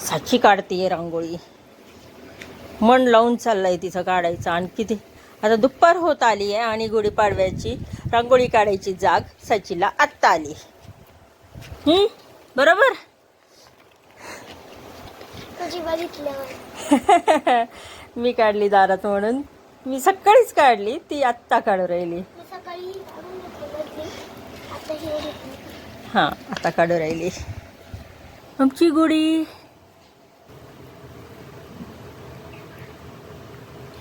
साची काढतीये रांगोळी. मन लावून चाललंय तिचं काढायचं आणि किती आता दुपार होत आली आहे आणि गुढीपाडव्याची रांगोळी काढायची जाग सचीला आत्ता आली. हम्म? बरोबर? मी काढली दारात म्हणून. मी सकाळीच काढली ती आत्ता काढू राहिली. हे. आता काढू राहिली. आमची गुढी.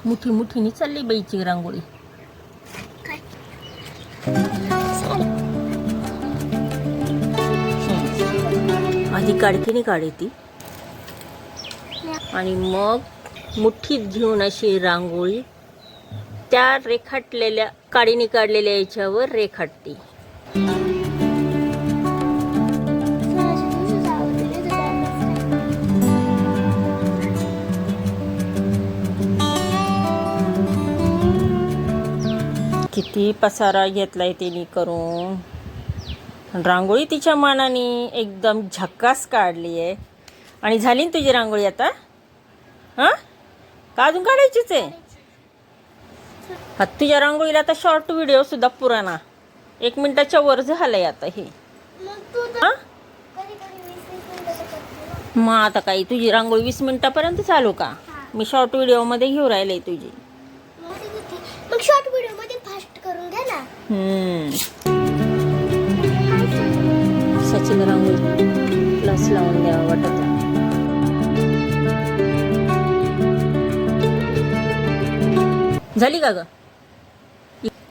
मुठी मुठीनी चालली बाईची रांगोळी. आधी काडकीने काढे ती. आणि मग मुठीत घेऊन अशी रांगोळी त्या रेखाटलेल्या काडीने काढलेल्या याच्यावर रेखाटते किती पसारा घेतलाय तिने करून. रांगोळी तिच्या मानाने एकदम झक्कास काढली आहे. आणि झाली ना तुझी रांगोळी आता? हां? का अजून काढायचीच आहे? हा तुझ्या रांगोळीला आता शॉर्ट व्हिडिओ सुद्धा पुराणा. एक मिनिटाच्या वर झालंय आता हे. हां. मग आता काही तुझी रांगोळी वीस मिनिटापर्यंत चालू का? मी शॉर्ट व्हिडिओमध्ये घेऊ राहिले तुझी. शॉर्ट व्हिडिओमध्ये फास्ट करून घ्या ना हम्म. सचिन रांगोळी प्लस लावून द्यावा वाटत. झाली का ग?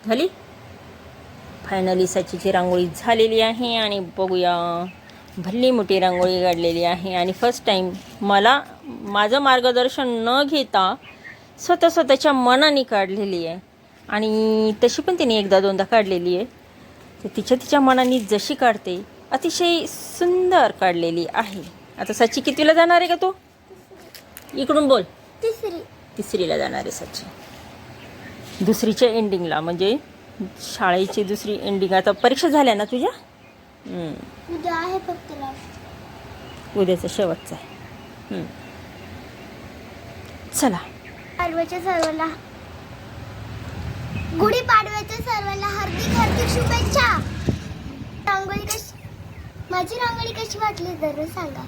झाली? फायनली सचीची रांगोळी झालेली आहे आणि बघूया. भल्ली मोठी रांगोळी काढलेली आहे आणि फर्स्ट टाईम मला माझं मार्गदर्शन न घेता स्वतः स्वतःच्या मनाने काढलेली आहे. आणि तशी पण तिने एकदा दोनदा काढलेली आहे. तर तिच्या तिच्या मनाने जशी काढते अतिशय सुंदर काढलेली आहे. आता सची कितवीला जाणार आहे का तू? इकडून बोल. तिसरी. तिसरीला जाणार आहे सची. दुसरीच्या एंडिंगला म्हणजे शाळेची दुसरी एंडिंग आता परीक्षा झाल्या ना तुझ्या? हम्म. उद्या आहे फक्त उद्याचा शेवटचा आहे. चला. सर्वांना गुढीपाडव्याच्या सर्वांना हार्दिक हार्दिक शुभेच्छा. रांगोळी कशी माझी रांगोळी कशी वाटली? जरूर सांगा.